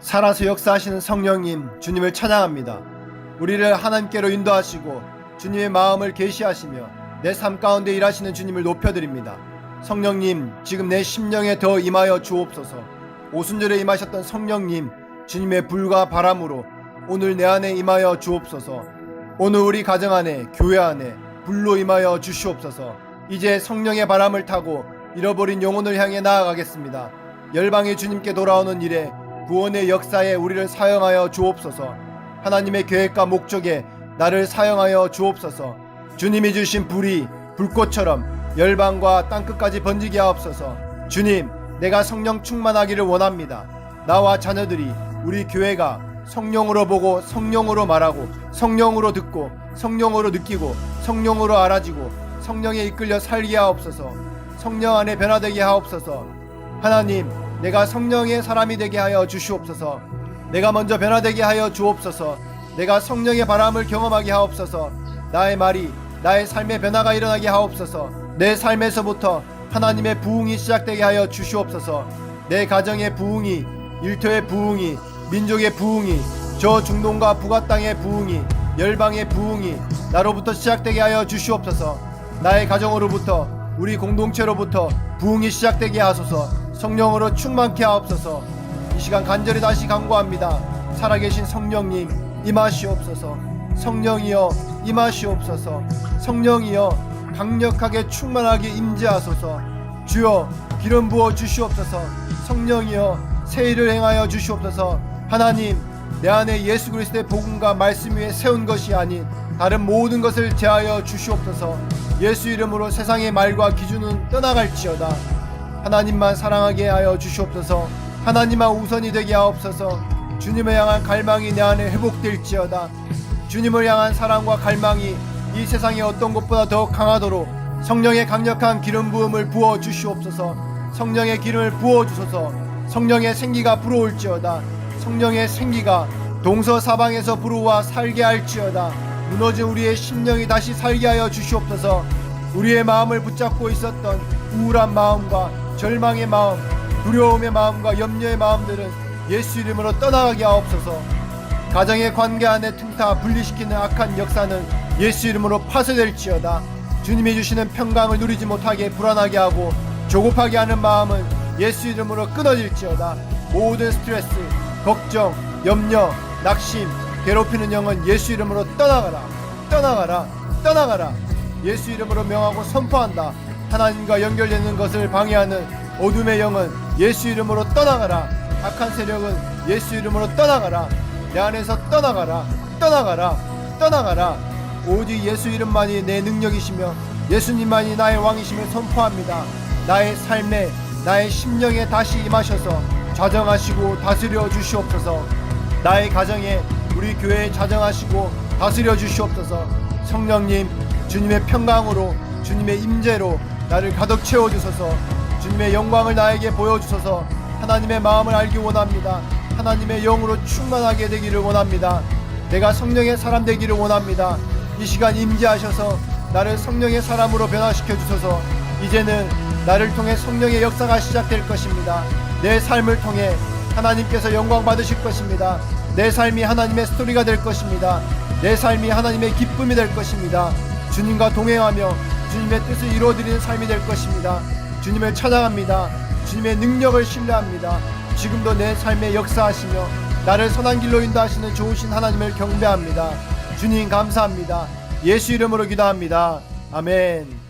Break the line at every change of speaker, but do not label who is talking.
살아서 역사하시는 성령님 주님을 찬양합니다. 우리를 하나님께로 인도하시고 주님의 마음을 계시하시며 내 삶 가운데 일하시는 주님을 높여드립니다. 성령님 지금 내 심령에 더 임하여 주옵소서. 오순절에 임하셨던 성령님 주님의 불과 바람으로 오늘 내 안에 임하여 주옵소서. 오늘 우리 가정 안에 교회 안에 불로 임하여 주시옵소서. 이제 성령의 바람을 타고 잃어버린 영혼을 향해 나아가겠습니다. 열방의 주님께 돌아오는 일에 구원의 역사에 우리를 사용하여 주옵소서. 하나님의 계획과 목적에 나를 사용하여 주옵소서. 주님이 주신 불이 불꽃처럼 열방과 땅끝까지 번지게 하옵소서. 주님, 내가 성령 충만하기를 원합니다. 나와 자녀들이 우리 교회가 성령으로 보고 성령으로 말하고 성령으로 듣고 성령으로 느끼고 성령으로 알아지고 성령에 이끌려 살게 하옵소서. 성령 안에 변화되게 하옵소서. 하나님, 내가 성령의 사람이 되게 하여 주시옵소서. 내가 먼저 변화되게 하여 주옵소서. 내가 성령의 바람을 경험하게 하옵소서. 나의 말이 나의 삶의 변화가 일어나게 하옵소서. 내 삶에서부터 하나님의 부흥이 시작되게 하여 주시옵소서. 내 가정의 부흥이, 일터의 부흥이, 민족의 부흥이, 저 중동과 북아 땅의 부흥이, 열방의 부흥이 나로부터 시작되게 하여 주시옵소서. 나의 가정으로부터 우리 공동체로부터 부흥이 시작되게 하소서. 성령으로 충만케 하옵소서. 이 시간 간절히 다시 간구합니다. 살아계신 성령님 임하시옵소서. 성령이여 임하시옵소서. 성령이여 강력하게 충만하게 임재하소서. 주여 기름 부어 주시옵소서. 성령이여 새 일을 행하여 주시옵소서. 하나님 내 안에 예수 그리스도의 복음과 말씀 위에 세운 것이 아닌 다른 모든 것을 제하여 주시옵소서. 예수 이름으로 세상의 말과 기준은 떠나갈지어다. 하나님만 사랑하게 하여 주시옵소서. 하나님만 우선이 되게 하옵소서. 주님을 향한 갈망이 내 안에 회복될지어다. 주님을 향한 사랑과 갈망이 이 세상의 어떤 것보다 더 강하도록 성령의 강력한 기름 부음을 부어 주시옵소서. 성령의 기름을 부어 주소서. 성령의 생기가 불어올지어다. 성령의 생기가 동서 사방에서 불어와 살게 할지어다. 무너진 우리의 심령이 다시 살게 하여 주시옵소서. 우리의 마음을 붙잡고 있었던 우울한 마음과 절망의 마음, 두려움의 마음과 염려의 마음들은 예수 이름으로 떠나가게 하옵소서. 가정의 관계 안에 틈타 분리시키는 악한 역사는 예수 이름으로 파쇄될지어다. 주님이 주시는 평강을 누리지 못하게 불안하게 하고 조급하게 하는 마음은 예수 이름으로 끊어질지어다. 모든 스트레스, 걱정, 염려, 낙심, 괴롭히는 영은 예수 이름으로 떠나가라. 떠나가라. 떠나가라. 예수 이름으로 명하고 선포한다. 하나님과 연결되는 것을 방해하는 어둠의 영은 예수 이름으로 떠나가라. 악한 세력은 예수 이름으로 떠나가라. 내 안에서 떠나가라. 떠나가라. 떠나가라. 오직 예수 이름만이 내 능력이시며 예수님만이 나의 왕이심을 선포합니다. 나의 삶에 나의 심령에 다시 임하셔서 좌정하시고 다스려 주시옵소서. 나의 가정에 우리 교회에 자정하시고 다스려 주시옵소서. 성령님 주님의 평강으로 주님의 임재로 나를 가득 채워 주소서. 주님의 영광을 나에게 보여 주소서. 하나님의 마음을 알기 원합니다. 하나님의 영으로 충만하게 되기를 원합니다. 내가 성령의 사람 되기를 원합니다. 이 시간 임재하셔서 나를 성령의 사람으로 변화시켜 주소서. 이제는 나를 통해 성령의 역사가 시작될 것입니다. 내 삶을 통해 하나님께서 영광 받으실 것입니다. 내 삶이 하나님의 스토리가 될 것입니다. 내 삶이 하나님의 기쁨이 될 것입니다. 주님과 동행하며 주님의 뜻을 이루어드리는 삶이 될 것입니다. 주님을 찬양합니다. 주님의 능력을 신뢰합니다. 지금도 내 삶에 역사하시며 나를 선한 길로 인도하시는 좋으신 하나님을 경배합니다. 주님 감사합니다. 예수 이름으로 기도합니다. 아멘.